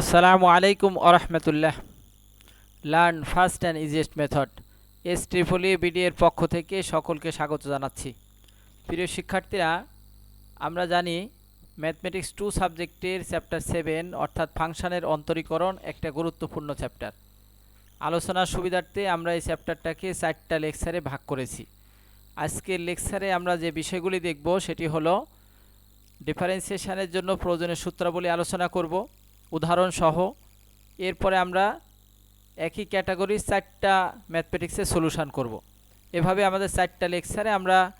আসসালামু আলাইকুম আরহামতুল্লাহ learn first and easiest method S Tripoli BD এর পক্ষ থেকে সকলকে স্বাগত জানাচ্ছি। প্রিয় শিক্ষার্থীরা, আমরা জানি ম্যাথমেটিক্স টু সাবজেক্টের চ্যাপ্টার সেভেন অর্থাৎ ফাংশনের অন্তরীকরণ একটা গুরুত্বপূর্ণ চ্যাপ্টার আলোচনার সুবিধার্থে আমরা এই চ্যাপ্টারটাকে চারটা লেকচারে ভাগ করেছি। আজকের লেকচারে আমরা যে বিষয়গুলি দেখব, সেটি হলো ডিফারেন্সিয়েশনের জন্য প্রয়োজনীয় সূত্রাবলী আলোচনা করব। উদাহরণ সহ এরপরে আমরা একই ক্যাটাগরির চারটা ম্যাথমেটিক্সের সলিউশন করব। এভাবে আমাদের চারটা লেকচারে আমরা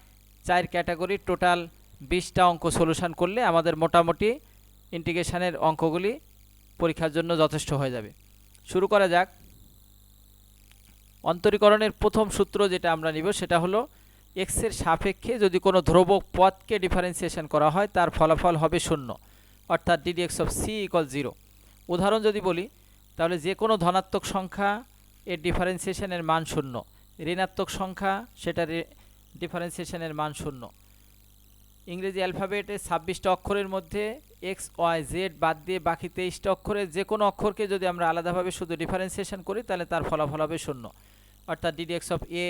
চার ক্যাটাগরির টোটাল বিশটা অঙ্ক সলিউশন করলে আমাদের মোটামুটি ইন্টিগ্রেশনের অঙ্কগুলি পরীক্ষার জন্য যথেষ্ট হয়ে যাবে। শুরু করা যাক। অন্তরীকরণের প্রথম সূত্র যেটা আমরা নিব, সেটা হলো এক্সের সাপেক্ষে যদি কোনো ধ্রুবক পথকে ডিফারেন্সিয়েশন করা হয়, তার ফলাফল হবে শূন্য, অর্থাৎ DD x of C equal zero উদাহরণ যদি বলি, তাহলে যে কোনো ধনাত্মক সংখ্যা এর ডিফারেন্সিয়েশনের মান শূন্য। ঋণাত্মক সংখ্যা সেটার ডিফারেন্সিয়েশনের মান শূন্য। ইংরেজি অ্যালফাবেটে ছাব্বিশটা অক্ষরের মধ্যে এক্স ওয়াই জেড বাদ দিয়ে বাকি তেইশটা অক্ষরের যে কোনো অক্ষরকে যদি আমরা আলাদাভাবে শুধু ডিফারেন্সিয়েশন করি, তাহলে তার ফলাফল হবে শূন্য। অর্থাৎ ডিডি এক্স অফ এ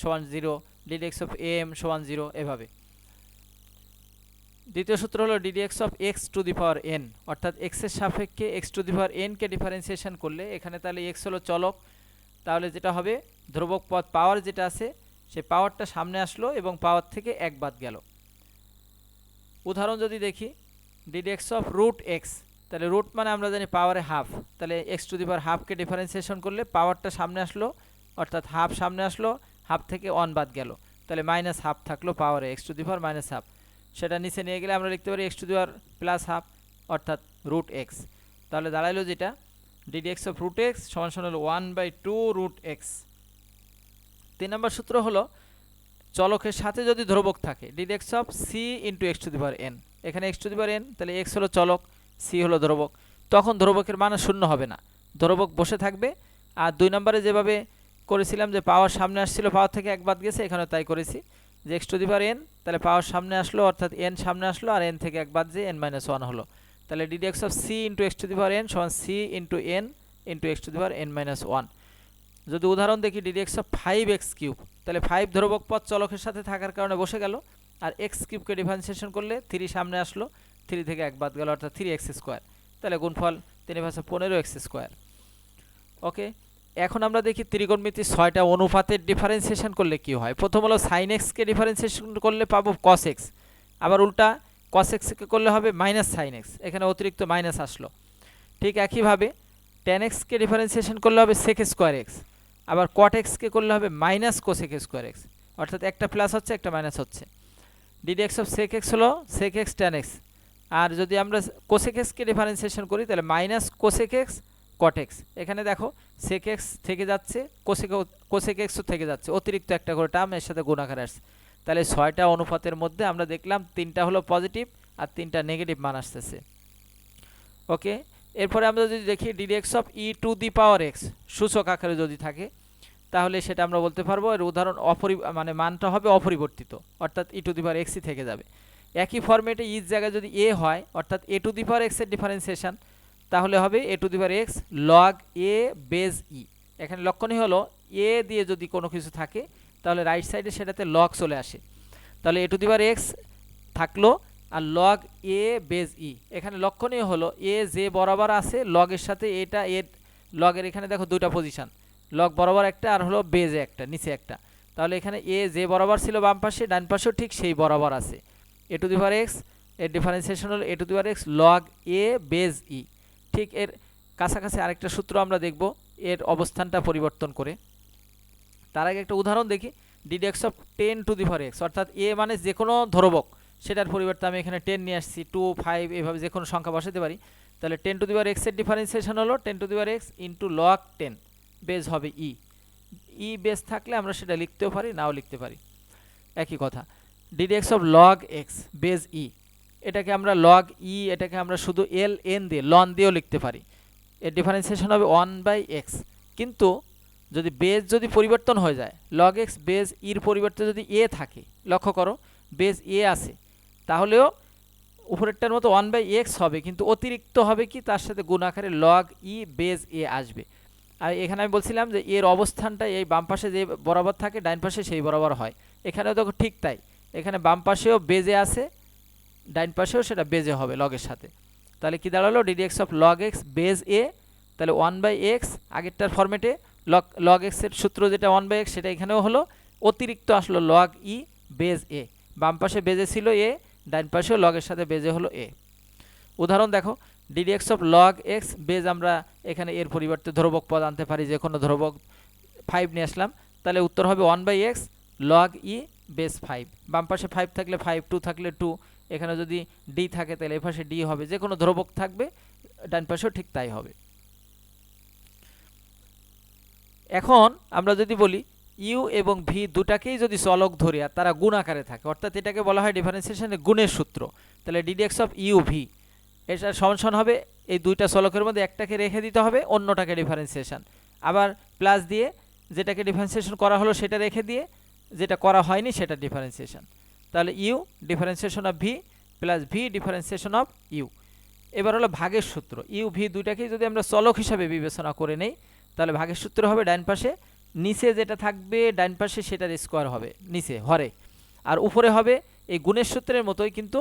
সমান zero DD x of M সমান জিরো এভাবে। দ্বিতীয় সূত্র হলো DD x of x to the power N অর্থাৎ এক্সের সাপেক্ষে এক্স টু দি পাওয়ার এনকে ডিফারেন্সিয়েশন করলে এখানে তাহলে এক্স হলো চলক, তাহলে যেটা হবে ধ্রুবক পদ পাওয়ার যেটা আছে, সে পাওয়ারটা সামনে আসলো এবং পাওয়ার থেকে এক বাদ গেল। উদাহরণ যদি দেখি DD x of root x তাহলে রুট মানে আমরা জানি পাওয়ারে হাফ তাহলে এক্স টু দি পাওয়ার হাফকে ডিফারেন্সিয়েশন করলে পাওয়ারটা সামনে আসলো, অর্থাৎ হাফ সামনে আসলো হাফ থেকে অন বাদ গেল, তাহলে মাইনাস হাফ থাকল পাওয়ারে x to the power minus half সেটা নিচে নিয়ে গেলে আমরা লিখতে পারি x to the power plus half অর্থাৎ রুট এক্স তাহলে দাঁড়াইলো যেটা DD x of root x সমান সমান হলো one by two root x তিন নম্বর সূত্র হলো, চলকের সাথে যদি ধ্রুবক থাকে DD x of C into x to the power N এখানে x to the power N তাহলে এক্স হলো চলক সি হলো ধ্রুবক। তখন ধ্রুবকের মান শূন্য হবে না। ধ্রুবক বসে থাকবে, আর দুই নম্বরে যেভাবে করেছিলাম যে পাওয়ার সামনে আসছিল পাওয়ার থেকে এক বাদ গেছে এখানে তাই করেছি। যে x to the power N তাহলে পাওয়ার সামনে আসলো, অর্থাৎ এন সামনে আসলো, আর এন থেকে এক বাদ যে এন মাইনাস ওয়ান হলো। তাহলে DD x of C into x to the power N সমান C into N into x to the power N minus one যদি উদাহরণ দেখি DD x of five x cube তাহলে ফাইভ ধ্রুবক পথ চলকের সাথে থাকার কারণে বসে গেল, আর এক্স কিউবকে ডিফারেন্সিয়েশন করলে থ্রি সামনে আসলো থ্রি থেকে এক বাদ গেল, অর্থাৎ থ্রি এক্স স্কোয়ার তাহলে গুণফল তিন ভাষা পনেরো এক্স স্কোয়ার ওকে এখন আমরা দেখি ত্রিকোণমিতির ছয়টা অনুপাতের ডিফারেন্সিয়েশন করলে কি হয়? প্রথম হলো সাইন এক্সকে ডিফারেন্সিয়েশন করলে পাবো কস এক্স আবার উল্টা কস এক্সকে করলে হবে মাইনাস সাইন এক্স এখানে অতিরিক্ত মাইনাস আসলো। ঠিক একইভাবে টেন এক্সকে ডিফারেন্সিয়েশন করলে হবে সেক স্কোয়ার এক্স আবার কট এক্সকে করলে হবে মাইনাস কোসেক স্কোয়ার এক্স অর্থাৎ একটা প্লাস হচ্ছে, একটা মাইনাস হচ্ছে। D d x of sec x হলো সেক এক্স টেন এক্স আর যদি আমরা কোসেক এক্সকে ডিফারেন্সিয়েশন করি, তাহলে minus cosec x cot x এখানে দেখো সেক এক্স থেকে যাচ্ছে কোসেক কোসেক এক্সও থেকে যাচ্ছে। অতিরিক্ত একটা করে টার্ম এর সাথে গুণাকার আসছে। তাহলে ছয়টা অনুপাতের মধ্যে আমরা দেখলাম তিনটা হলো পজিটিভ আর তিনটা নেগেটিভ মান আসতেছে। ওকে? এরপরে আমরা যদি দেখি d d x of e to the power x সূচক আকারে যদি থাকে, তাহলে সেটা আমরা বলতে পারব এর উদাহরণ অপরি মানে মানটা হবে অপরিবর্তিত, অর্থাৎ ই টু দি পাওয়ার এক্সই থেকে যাবে। একই ফর্মেটে ইর জায়গায় যদি এ হয়, অর্থাৎ এ টু দি পাওয়ার এক্সের ডিফারেন্সিয়েশন তাহলে হবে a to the power x log a base e. এখানে লক্ষণীয় হলো এ দিয়ে যদি কোনো কিছু থাকে, তাহলে রাইট সাইডে সেটাতে লগ চলে আসে। তাহলে এ টু দি পাওয়ার এক্স থাকল আর লগ এ বেজ ই। এখানে লক্ষণীয় হলো এ যে বরাবর আছে, লগের সাথে এটা এর লগের এখানে দেখো দুইটা পজিশন লগ বরাবর একটা আর হলো বেজে একটা, নিচে একটা। তাহলে এখানে এ যে বরাবর ছিল বাম পাশে, ডান পাশেও ঠিক সেই বরাবর আছে। A to the power x, এর ডিফারেন্সিয়েশন হলো a to the power x log a base e. ঠিক এর কাছাকাছি আরেকটা সূত্র আমরা দেখব এর অবস্থানটা পরিবর্তন করে। তার আগে একটা উদাহরণ দেখি। D d of ten to the power x অর্থাৎ এ মানে যে কোনো ধরবক, সেটার পরিবর্তে আমি এখানে টেন নিয়ে আসছি টু ফাইভ এভাবে যে কোনো সংখ্যা বসাতে পারি। তাহলে টেন টু দি পাওয়ার এক্সের ডিফারেন্সিয়েশন হলো ten to the power x into log ten base হবে ই ই বেজ থাকলে আমরা সেটা লিখতেও পারি, নাও লিখতে পারি। একই কথা। D d of log x base e এটাকে আমরা লগ ই এটাকে আমরা শুধু এল এন দিয়ে লন দিয়েও লিখতে পারি। এর ডিফারেন্সিয়েশন হবে ওয়ান বাই এক্স কিন্তু যদি বেজ যদি পরিবর্তন হয়ে যায় লগ এক্স বেজ ইর পরিবর্তে যদি এ থাকে, লক্ষ্য করো বেজ এ আছে, তাহলেও উপরেরটার মতো ওয়ান বাই এক্স হবে, কিন্তু অতিরিক্ত হবে কি? তার সাথে গুণ আকারে লগ ই বেজ এ আসবে। আর এখানে আমি বলছিলাম যে এর অবস্থানটা এই বাম পাশে যে বরাবর থাকে ডাইন পাশে সেই বরাবর হয়। এখানেও তো ঠিক তাই। এখানে বাম পাশেও বেজে আছে ডাইন পাশেও সেটা বেজে হবে লগের সাথে। তাহলে কি দাঁড়াল? D d x of log x base a তাহলে ওয়ান বাই এক্স আগেরটার ফর্মেটে লগ লগ এক্সের সূত্র যেটা ওয়ান বাই এক্স সেটা এখানেও হলো। অতিরিক্ত আসলো লগ ই বেজ এ বাম পাশে বেজে ছিল এ ডাইন পাশেও লগের সাথে বেজে হলো এ উদাহরণ দেখো d d x of log x base আমরা এখানে এর পরিবর্তে ধ্রুবক পদ আনতে পারি, যে কোনো ধ্রুবক ফাইভ নিয়ে আসলাম। তাহলে উত্তর হবে one by x log e base five বাম পাশে ফাইভ থাকলে ফাইভ টু থাকলে টু এখানে যদি ডি থাকে তাহলে এ পাশে ডি হবে যে কোনো ধ্রুবক থাকবে, ডান পাশেও ঠিক তাই হবে। এখন আমরা যদি বলি ইউ এবং ভি দুটাকেই যদি চলক ধরি আর তারা গুণ আকারে থাকে, অর্থাৎ এটাকে বলা হয় ডিফারেন্সিয়েশনের গুণের সূত্র, তাহলে ডিডিএক্স অফ ইউ ভি এটা সমান হবে, এই দুইটা চলকের মধ্যে একটাকে রেখে দিতে হবে, অন্যটাকে ডিফারেন্সিয়েশন আবার প্লাস দিয়ে যেটাকে ডিফারেন্সিয়েশন করা হলো সেটা রেখে দিয়ে, যেটা করা হয়নি সেটা ডিফারেন্সিয়েশন তাহলে u differentiation of v plus v differentiation of u. এবার হলো ভাগের সূত্র। ইউ, ভি দুইটাকেই যদি আমরা চলক হিসাবে বিবেচনা করে নেই, তাহলে ভাগের সূত্র হবে ডাইন পাশে, নিচে যেটা থাকবে ডাইন পাশে সেটার স্কোয়ার হবে, নিচে, হরে। আর উপরে হবে, এই গুণের সূত্রের মতোই কিন্তু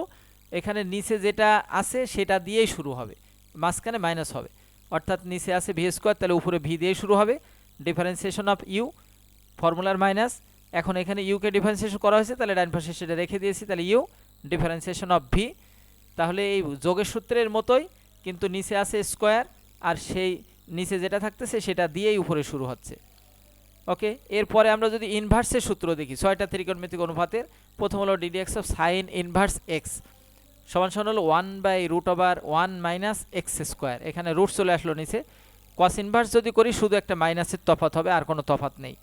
এখানে নিচে যেটা আছে সেটা দিয়েই শুরু হবে, মাঝখানে মাইনাস হবে। অর্থাৎ নিচে আছে ভি স্কোয়ার তাহলে উপরে ভি দিয়েই শুরু হবে। ডিফারেন্সিয়েশন অফ ইউ ফর্মুলার মাইনাস এখন এখানে ইউকে ডিফারেন্সিয়েশন করা হয়েছে, তাহলে ডাইন পাশে সেটা রেখে দিয়েছি, তাহলে ইউ ডিফারেন্সিয়েশন অফ ভি তাহলে এই যোগের সূত্রের মতোই কিন্তু নিচে আছে স্কোয়ার আর সেই নিচে যেটা থাকতেছে সেটা দিয়েই উপরে শুরু হচ্ছে। ওকে এরপরে আমরা যদি ইনভার্সের সূত্র দেখি, ছয়টা ত্রিকোণমিতিক অনুপাতের, প্রথম হলো d d x of sine inverse x সমান সমান হলো one by root over one minus x square এখানে রুট চলে আসলো নিচে। কস ইনভার্স যদি করি, শুধু একটা মাইনাসের তফাত হবে, আর কোনো তফাত নেই।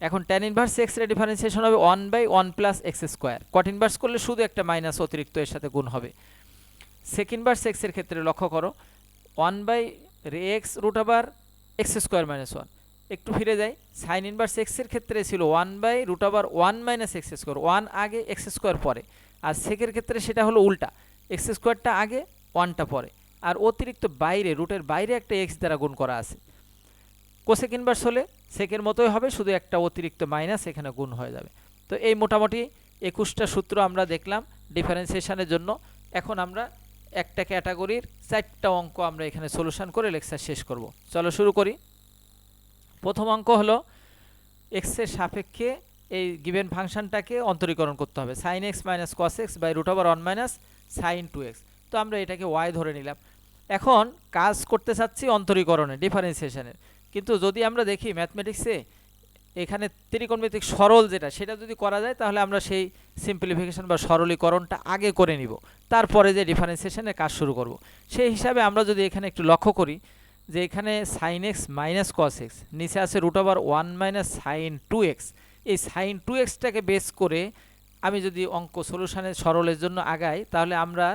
এখন ট্যান ইনভার্স এক্সের ডিফারেন্সিয়েশন হবে one by one plus x square cot inverse করলে শুধু একটা মাইনাস অতিরিক্ত এর সাথে গুণ হবে। সেক ইনভার্স এক্সের ক্ষেত্রে লক্ষ্য করো ওয়ান বাই রে x root over x square minus one একটু ফিরে যাই সাইন ইনভার্স এক্সের ক্ষেত্রে ছিল ওয়ান বাই রুট আবার one minus x square one আগে এক্স স্কোয়ার পরে আর সেকের ক্ষেত্রে সেটা হলো উল্টা। এক্স স্কোয়ারটা আগে ওয়ানটা পরে আর অতিরিক্ত বাইরে রুটের বাইরে একটা এক্স দ্বারা গুণ করা আছে। কোসেক ইনভার্স হলে সেকের মতোই হবে, শুধু একটা অতিরিক্ত মাইনাস এখানে গুণ হয়ে যাবে। তো এই মোটামুটি একুশটা সূত্র আমরা দেখলাম ডিফারেন্সিয়েশনের জন্য। এখন আমরা একটা ক্যাটাগরির চারটা অঙ্ক আমরা এখানে সলিউশন করে লেকচার শেষ করব। চলো শুরু করি। প্রথম অঙ্ক হলো এক্সের সাপেক্ষে এই গিভেন ফাংশনটাকে অন্তরীকরণ করতে হবে। Sine x minus cos x by root over one minus sine two x তো আমরা এটাকে ওয়াই ধরে নিলাম। এখন কাজ করতে চাচ্ছি অন্তরীকরণে ডিফারেন্সিয়েশনের কিন্তু যদি আমরা দেখি ম্যাথমেটিক্সে এখানে ত্রিকোণমিতিক সরল যেটা, সেটা যদি করা যায়, তাহলে আমরা সেই সিম্পলিফিকেশন বা সরলীকরণটা আগে করে নিব। তারপরে যে ডিফারেন্সিয়েশনের কাজ শুরু করব। সেই হিসাবে আমরা যদি এখানে একটু লক্ষ্য করি, যে এখানে sine x minus cos x নিচে আছে root over one minus sine two x এই সাইন টু এক্সটাকে বেস করে আমি যদি অঙ্ক সলিউশনের সরলের জন্য আগাই, তাহলে আমরা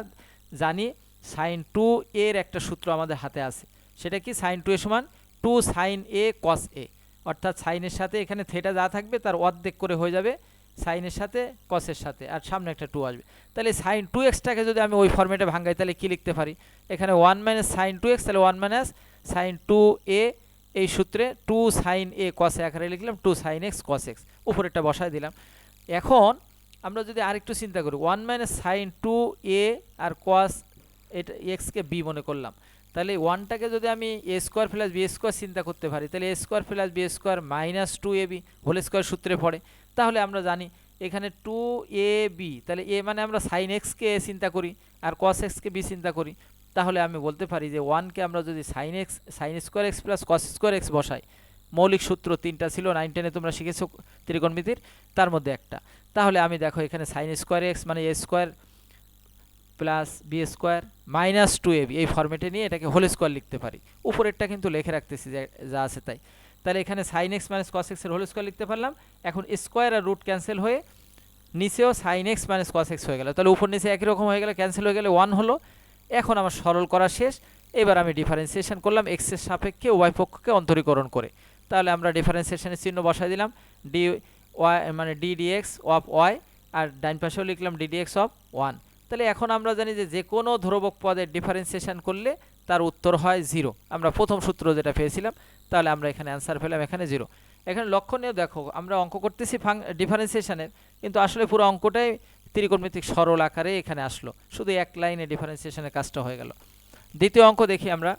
জানি সাইন টু এর একটা সূত্র আমাদের হাতে আছে। সেটা কি? সাইন টু এ সমান টু সাইন এ কস এ। অর্থাৎ সাইনের সাথে এখানে থেটা যা থাকবে তার অর্ধেক করে হয়ে যাবে সাইনের সাথে কসের সাথে, আর সামনে একটা টু আসবে। তাহলে সাইন টু এক্সটাকে যদি আমি ওই ফর্মেটে ভাঙ্গাই তাহলে কী লিখতে পারি? এখানে one minus sine two x, তাহলে one minus sine two a, এই সূত্রে টু সাইন এ কস আকারে লিখলাম, two sine x cos x. উপরেরটা বসায় দিলাম। এখন আমরা যদি আরেকটু চিন্তা করি, one minus sine two a R cos এটা এক্সকে বি মনে করলাম। তাহলে ওয়ানটাকে যদি আমি a square plus b square চিন্তা করতে পারি, তাহলে a square plus b square minus two a b whole square সূত্রে পড়ে। তাহলে আমরা জানি এখানে টু এ বি তাহলে এ মানে আমরা সাইন এক্সকে এ চিন্তা করি আর কস এক্সকে বি চিন্তা করি। তাহলে আমি বলতে পারি যে ওয়ানকে আমরা যদি sine x sine square x plus cos square x বসাই, মৌলিক সূত্র তিনটা ছিল নাইন টেনে তোমরা শিখেছো ত্রিকোণমিতির, তার মধ্যে একটা। তাহলে আমি দেখো এখানে সাইন স্কোয়ার এক্স মানে a square plus b square minus two a b এই ফর্মেটে নিয়ে এটাকে হোল স্কোয়ার লিখতে পারি। উপরেরটা কিন্তু লিখে রাখতেছি যা আছে তাই। তাহলে এখানে সাইন এক্স মাইনাস কস এক্সের হোল স্কোয়ার লিখতে পারলাম। এখন স্কোয়ার আর রুট ক্যান্সেল হয়ে নিচেও sine x minus cos x হয়ে গেল। তাহলে উপর নিচে একই রকম হয়ে গেলে ক্যান্সেল হয়ে গেলে ওয়ান হলো। এখন আমার সরল করা শেষ। এবার আমি ডিফারেন্সিয়েশন করলাম এক্সের সাপেক্ষে ওয়াই পক্ষকে অন্তরীকরণ করে। তাহলে আমরা ডিফারেন্সিয়েশনের চিহ্ন বসাই দিলাম। ডি ওয়াই মানে d d x of y আর ডাইন পাশেও লিখলাম d d x of one তাহলে এখন আমরা জানি যে যে কোনো ধ্রুবক পদের ডিফারেন্সিয়েশন করলে তার উত্তর হয় জিরো আমরা প্রথম সূত্র যেটা পেয়েছিলাম, তাহলে আমরা এখানে অ্যান্সার পেলাম এখানে জিরো এখানে লক্ষণীয় দেখো, আমরা অঙ্ক করতেছি ফাং ডিফারেন্সিয়েশনের কিন্তু আসলে পুরো অঙ্কটাই ত্রিকোণমিতিক সরল আকারে এখানে আসলো। শুধু এক লাইনে ডিফারেন্সিয়েশনের কাজটা হয়ে গেল। দ্বিতীয় অঙ্ক দেখি আমরা।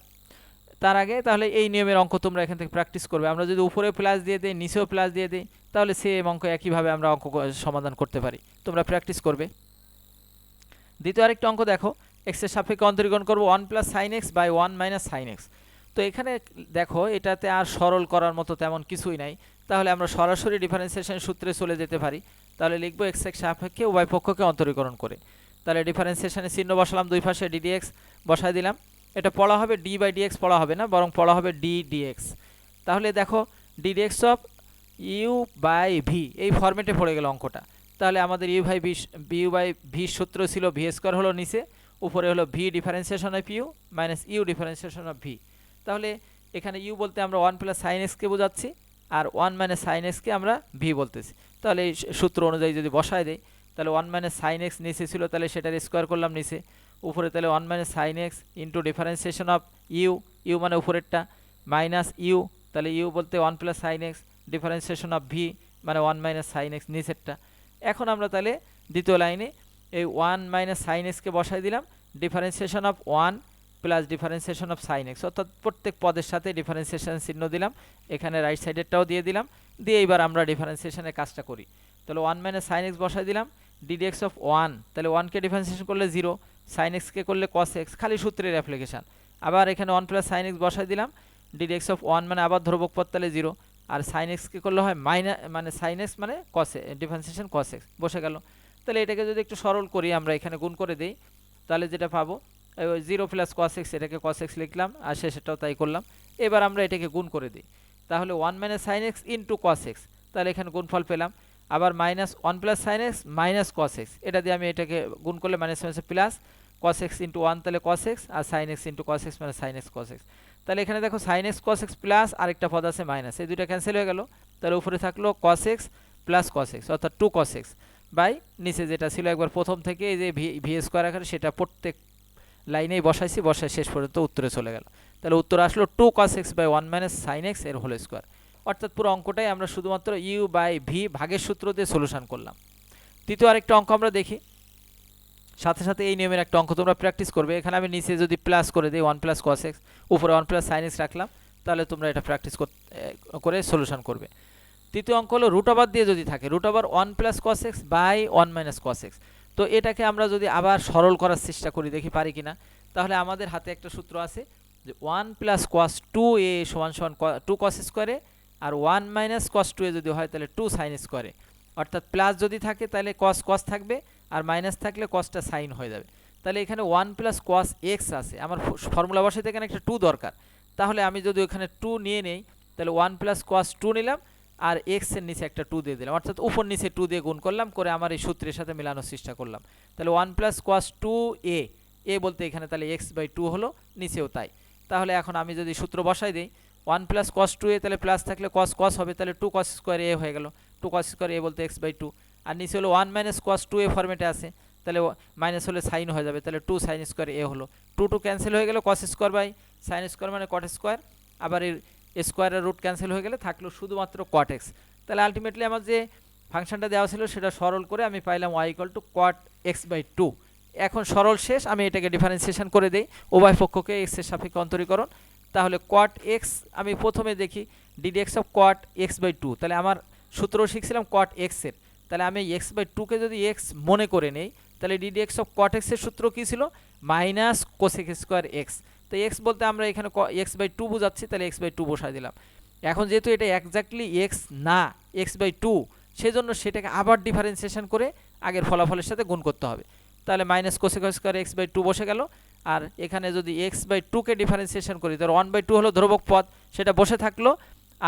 তার আগে তাহলে এই নিয়মের অঙ্ক তোমরা এখান থেকে প্র্যাকটিস করবে। আমরা যদি উপরে প্লাস দিয়ে দিই, নিচেও প্লাস দিয়ে দিই, তাহলে সেম অঙ্ক একইভাবে আমরা অঙ্ক সমাধান করতে পারি। তোমরা প্র্যাকটিস করবে। দ্বিতীয় আরেকটা অঙ্ক দেখো এক্সের সাপেক্ষে অন্তরীকরণ করব one plus sine x by one minus sine x তো এখানে দেখো, এটাতে আর সরল করার মতো তেমন কিছুই নাই। তাহলে আমরা সরাসরি ডিফারেন্সিয়েশন সূত্রে চলে যেতে পারি। তাহলে লিখব এক্স এক্স সাপেক্ষে উভয় পক্ষকে অন্তরীকরণ করে। তাহলে ডিফারেন্সিয়েশনের চিহ্ন বসালাম দুই পাশে ডিডিএক্স বসায় দিলাম। এটা পড়া হবে ডি বাই ডিএক্স পড়া হবে না, বরং পড়া হবে ডি ডিএক্স তাহলে দেখো d d x of u by v এই ফর্মেটে পড়ে গেল অঙ্কটা। তাহলে আমাদের u by v u by v সূত্র ছিল ভি স্কোয়ার হলো নিচে, উপরে হলো v differentiation of u minus u differentiation of v তাহলে এখানে ইউ বলতে আমরা ওয়ান প্লাস সাইন এক্সকে বোঝাচ্ছি, আর ওয়ান মাইনাস সাইন এক্সকে আমরা ভি বলতেছি। তাহলে এই সূত্র অনুযায়ী যদি বসায় দেয় তাহলে ওয়ান মাইনাস সাইন এক্স নিচে ছিল, তাহলে সেটার স্কোয়ার করলাম নিচে। উপরে তাহলে one minus sine x into differentiation of u u মানে উপরেরটা মাইনাস ইউ তাহলে ইউ বলতে one plus sine x differentiation of v মানে ওয়ান মাইনাস সাইন এক্স নিচেরটা। এখন আমরা তাহলে দ্বিতীয় লাইনে এই ওয়ান মাইনাস সাইন এক্সকে বসাই দিলাম differentiation of one plus differentiation of sine x অর্থাৎ প্রত্যেক পদের সাথে ডিফারেন্সিয়েশন চিহ্ন দিলাম, এখানে রাইট সাইডেরটাও দিয়ে দিলাম, দিয়ে এবার আমরা ডিফারেন্সিয়েশনের কাজটা করি। তাহলে ওয়ান মাইনাস সাইন এক্স বসাই দিলাম ডিডিএক্স অফ ওয়ান তাহলে ওয়ানকে ডিফারেন্সিয়েশন করলে জিরো সাইন এক্সকে করলে কস এক্স খালি সূত্রের অ্যাপ্লিকেশান আবার এখানে ওয়ান প্লাস সাইন এক্স বসাই দিলাম ডিডিএক্স অফ ওয়ান মানে আবার ধ্রুবক পদ তাহলে জিরো আর সাইন এক্সকে করলে হয়? মাইনা মানে সাইন এক্স মানে কসে ডিফারেন্সিয়েশন কস এক্স বসে গেল। তাহলে এটাকে যদি একটু সরল করি, আমরা এখানে গুণ করে দিই, তাহলে যেটা পাবো? জিরো প্লাস কস এক্স এটাকে কস এক্স লিখলাম, আর শেষেরটাও তাই করলাম। এবার আমরা এটাকে গুণ করে দিই। তাহলে one minus sine x into cos x তাহলে এখানে গুণফল পেলাম। আবার minus one plus sine x minus cos x এটা দিয়ে আমি এটাকে গুণ করলে minus minus plus cos x into one তাহলে কস এক্স আর sine x into cos x মানে সাইন এক্স কস এক্স তাহলে এখানে দেখো sine x cos x plus আরেকটা পদ আছে মাইনাস এই দুইটা ক্যান্সেল হয়ে গেল। তাহলে উপরে থাকল cos x plus cos x অর্থাৎ টু কস এক্স বাই নিচে যেটা ছিল একবার প্রথম থেকে এই যে ভি স্কোয়ার আকারে সেটা প্রত্যেক লাইনেই বসাইছি বসাই শেষ পর্যন্ত উত্তরে চলে গেল। তাহলে উত্তর আসলো two cos x by one minus sine এক্সের হোল স্কোয়ার অর্থাৎ পুরো অঙ্কটাই আমরা শুধুমাত্র ইউ বাই ভি ভাগের সূত্র দিয়ে সলিউশন করলাম। তৃতীয় আরেকটা অঙ্ক আমরা দেখি। সাথে সাথে এই নিয়মের একটা অঙ্ক তোমরা প্র্যাকটিস করবে। এখানে আমি নিচে যদি প্লাস করে দিই ওয়ান প্লাস কস এক্স উপরে ওয়ান প্লাস সাইন এক্স রাখলাম, তাহলে তোমরা এটা প্র্যাকটিস করে সলিউশন করবে। তৃতীয় অঙ্ক হলো রুট ওভার দিয়ে যদি থাকে root over one plus cos x by one minus cos x তো এটাকে আমরা যদি আবার সরল করার চেষ্টা করি, দেখি পারি কিনা তাহলে আমাদের হাতে একটা সূত্র আছে যে one plus cos two a সমান সমান টু কস স্কোয়ারে আর one minus cos two a যদি হয়, তাহলে টু সাইন স্কোয়ারে অর্থাৎ প্লাস যদি থাকে, তাহলে কস কস থাকবে। আর মাইনাস থাকলে কসটা সাইন হয়ে যাবে। তাহলে এখানে ওয়ান প্লাস কস এক্স আছে। আমার ফর্মুলা বসাতে এখানে একটা টু দরকার। তাহলে আমি যদি ওখানে টু নিয়ে নেই, তাহলে ওয়ান প্লাস কস টু নিলাম, আর এক্সের নিচে একটা টু দিয়ে দিলাম। অর্থাৎ উপর নিচে টু দিয়ে গুণ করলাম, করে আমার এই সূত্রের সাথে মেলানোর চেষ্টা করলাম। তাহলে one plus cos two a a বলতে এখানে তাহলে এক্স বাই টু হলো, নিচেও তাই। তাহলে এখন আমি যদি সূত্র বসাই দিই one plus cos two a তাহলে প্লাস থাকলে কস কস হবে, তাহলে টু কস স্কোয়ার এ হয়ে গেল। টু কস স্কোয়ার এ বলতে এক্স বাই টু আর নিচে হলো one minus cos two a ফর্মেটে আছে, তাহলে মাইনাস হলে সাইন হয়ে যাবে, তাহলে টু সাইন স্কোয়ার এ হলো। টু টু ক্যান্সেল হয়ে গেল cos square by sine square মানে কট স্কোয়ার আবার এর স্কোয়ারের রুট ক্যান্সেল হয়ে গেলে থাকল শুধুমাত্র কট এক্স তাহলে আলটিমেটলি আমার যে ফাংশনটা দেওয়া ছিল সেটা সরল করে আমি পাইলাম y equal to cot x by two এখন সরল শেষ, আমি এটাকে ডিফারেন্সিয়েশন করে দিই, উভয় পক্ষকে এক্সের সাপেক্ষে অন্তরীকরণ। তাহলে কট এক্স আমি প্রথমে দেখি d d x of cot x by two তাহলে আমার সূত্র শিখছিলাম কট এক্সের তাহলে আমি এক্স বাই টুকে যদি এক্স মনে করে নেই, তাহলে ডিডি এক্স অফ কট এক্সের সূত্র কী ছিল? মাইনাস কোসেক স্কোয়ার এক্স তো এক্স বলতে আমরা এখানে এক্স বাই টু বোঝাচ্ছি, তাহলে এক্স বাই টু বসাই দিলাম। এখন যেহেতু এটা একজাক্টলি এক্স না এক্স বাই টু সেজন্য সেটাকে আবার ডিফারেন্সিয়েশন করে আগের ফলাফলের সাথে গুণ করতে হবে। তাহলে minus cosec square x by two বসে গেল। আর এখানে যদি এক্স বাই টুকে ডিফারেন্সিয়েশন করি, তাহলে ওয়ান বাই টু হলো ধ্রুবক পথ সেটা বসে থাকল।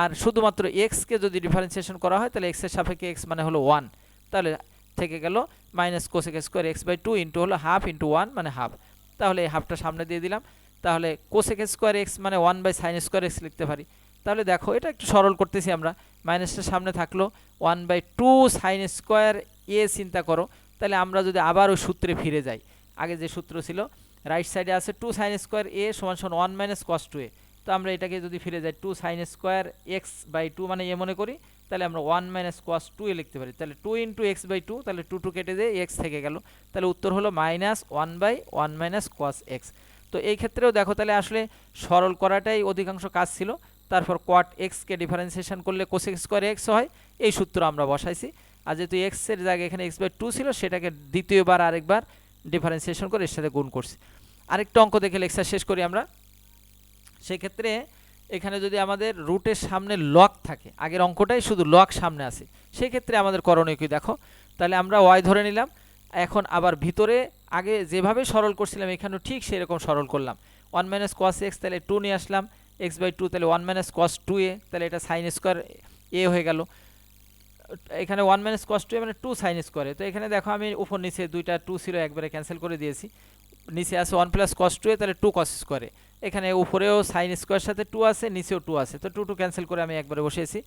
আর শুধুমাত্র এক্সকে যদি ডিফারেন্সিয়েশন করা হয়, তাহলে এক্সের সাপেক্ষে এক্স মানে হলো ওয়ান তাহলে থেকে গেল minus cosec square x by two into হলো হাফ ইন্টু ওয়ান মানে হাফ তাহলে এই হাফটা সামনে দিয়ে দিলাম। তাহলে কোসেক স্কোয়ার এক্স মানে one by sine square x লিখতে পারি। তাহলে দেখো, এটা একটু সরল করতেছি আমরা। মাইনাসটার সামনে থাকল one by two sine square a চিন্তা করো। তাহলে আমরা যদি আবার ওই সূত্রে ফিরে যাই। আগে যে সূত্র ছিল রাইট সাইডে আছে টু সাইন স্কোয়ার এ সমান সমান one minus cos two a তো আমরা এটাকে যদি ফিরে যাই two sine square x by two মানে এ মনে করি, তাহলে আমরা one minus cos two a লিখতে পারি। তাহলে two into x by two তাহলে টু টু কেটে দিয়ে এক্স থেকে গেল। তাহলে উত্তর হলো minus one by one minus cos x তো এই ক্ষেত্রেও দেখো তাহলে আসলে সরল করাটাই অধিকাংশ কাজ ছিল। তারপর কোয়াট এক্সকে ডিফারেন্সিয়েশন করলে কোসেক স্কোয়ার এক্স হয়, এই সূত্র আমরা বসাইছি। আর যেহেতু এক্সের জায়গায় এখানে এক্স বাই টু ছিল, সেটাকে দ্বিতীয়বার আরেকবার ডিফারেন্সিয়েশন করে এর সাথে গুণ করছি। আরেকটা অঙ্ক দেখে লেকচার শেষ করি আমরা। সেক্ষেত্রে এখানে যদি আমাদের রুটের সামনে লক থাকে, আগের অঙ্কটাই শুধু লক সামনে আছে, সেক্ষেত্রে আমাদের করণীয় কি দেখো? তাহলে আমরা ওয়াই ধরে নিলাম, এখন আবার ভিতরে আগে যেভাবে সরল করছিলাম, এখানেও ঠিক সেরকম সরল করলাম। ওয়ান মাইনাস কস এক্স তাহলে টু নিয়ে আসলাম এক্স বাই টু তাহলে one minus cos two a তাহলে এটা সাইন স্কোয়ার এ হয়ে গেল। এখানে one minus cos two a মানে টু সাইন স্কোয়ারে তো এখানে দেখো আমি উপর নিচে দুইটা টু ছিল, একবারে ক্যান্সেল করে দিয়েছি। নিচে আছে one plus cos two a, তাহলে টু কস স্কোয়ারে এখানে উপরেও সাইন স্কোয়ার সাথে টু আছে, নিচেও টু আছে। তো টু টু ক্যান্সেল করে আমি একবারে বসিয়েছি।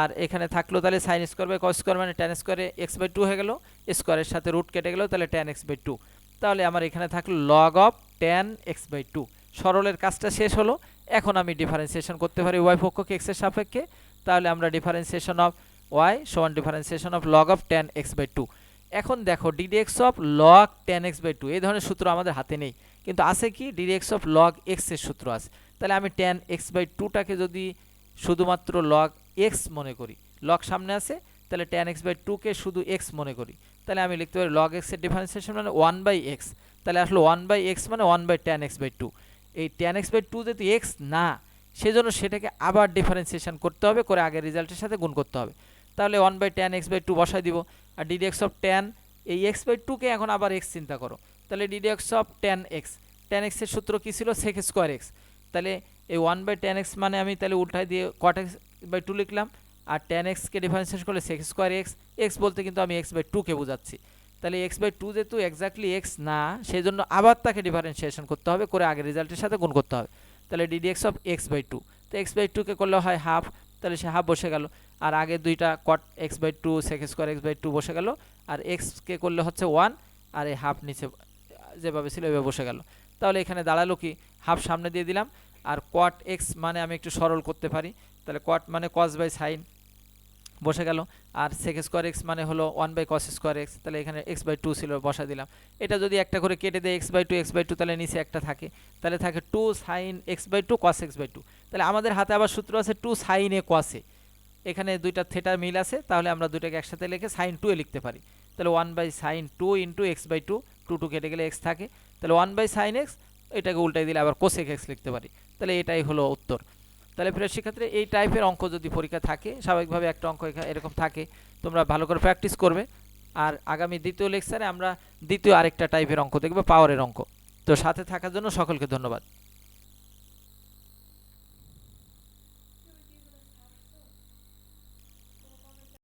আর এখানে থাকল তাহলে sine square by cos square মানে টেন স্কোয়ারে এক্স বাই টু হয়ে গেল। স্কোয়ারের সাথে রুট কেটে গেল, তাহলে টেন এক্স বাই টু তাহলে আমার এখানে থাকল log of tan x by two সরলের কাজটা শেষ হলো। এখন আমি ডিফারেন্সিয়েশন করতে পারি ওয়াই পক্ষকে এক্সের সাপেক্ষে। তাহলে আমরা ডিফারেন্সিয়েশন অফ ওয়াই সমান differentiation of log of tan x by two এখন দেখো d d x of log tan x by two এই ধরনের সূত্র আমাদের হাতে নেই। কিন্তু আছে কি? ডিডিএক্স অফ লগ এক্সের সূত্র আছে। তাহলে আমি টেন এক্স বাই টুটাকে যদি শুধুমাত্র লগ এক্স মনে করি লগ সামনে আছে, তাহলে টেন এক্স বাই টুকে শুধু এক্স মনে করি। তাহলে আমি লিখতে পারি লগ এক্সের ডিফারেন্সিয়েশন মানে ওয়ান বাই এক্স তাহলে আসলে ওয়ান বাই এক্স মানে one by tan x by two এই টেন এক্স বাই টু যেহেতু এক্স না, সেজন্য সেটাকে আবার ডিফারেন্সিয়েশন করতে হবে, করে আগের রেজাল্টের সাথে গুণ করতে হবে। তাহলে one by tan x by two বসাই দিব। আর d d x of tan এই এক্স বাই টুকে এখন আবার এক্স চিন্তা করো। তাহলে d d x of tan x tan এক্সের সূত্র কী ছিল? সেক স্কোয়ার এক্স তাহলে এই ওয়ান বাই টেন এক্স মানে আমি তাহলে উল্টাই দিয়ে কট এক্স বাই টু লিখলাম। আর টেন এক্সকে ডিফারেন্সিয়েশন করলে সেক স্কোয়ার এক্স এক্স বলতে কিন্তু আমি এক্স বাই টুকে বোঝাচ্ছি। তাহলে এক্স বাই টু যেহেতু এক্স্যাক্টলি এক্স না সেই জন্য আবার তাকে ডিফারেন্সিয়েশন করতে হবে, করে আগের রেজাল্টের সাথে গুণ করতে হবে। তাহলে d d x of x by two তো এক্স বাই টুকে করলে হয় হাফ তাহলে সে হাফ বসে গেল। আর আগে দুইটা cot x by two sec square x by two বসে গেল। আর এক্স কে করলে হচ্ছে ওয়ান আর এই হাফ নিচে যেভাবে ছিল এভাবে বসে গেল। তাহলে এখানে দাঁড়াল কি? হাফ সামনে দিয়ে দিলাম। আর কট এক্স মানে আমি একটু সরল করতে পারি। তাহলে কট মানে কস বাই সাইন বসে গেল। আর সেক স্কোয়ার এক্স মানে হলো one by cos square x তাহলে এখানে এক্স বাই টু ছিল বসা দিলাম। এটা যদি একটা করে কেটে দেয় x by two x by two তাহলে নিচে একটা থাকে। তাহলে থাকে two sine x by two cos x by two তাহলে আমাদের হাতে আবার সূত্র আছে টু সাইন এ কসে এখানে দুইটা থেটার মিল আছে, তাহলে আমরা দুইটাকে একসাথে লিখে সাইন টু এ লিখতে পারি। তাহলে one by sine two into x by two two two কেটে গেলে এক্স থাকে। তাহলে ওয়ান বাই সাইন এক্স এটাকে উল্টাই দিলে আবার কোসেক এক্স লিখতে পারি। তাহলে এটাই হলো উত্তর। তাহলে প্রিয় শিক্ষার্থী এই টাইপের অঙ্ক যদি পরীক্ষা থাকে, স্বাভাবিকভাবে একটা অঙ্ক এরকম থাকে, তোমরা ভালো করে প্র্যাকটিস করবে। আর আগামী দ্বিতীয় লেকচারে আমরা দ্বিতীয় আরেকটা টাইপের অঙ্ক দেখব পাওয়ারের অঙ্ক। তো সাথে থাকার জন্য সকলকে ধন্যবাদ।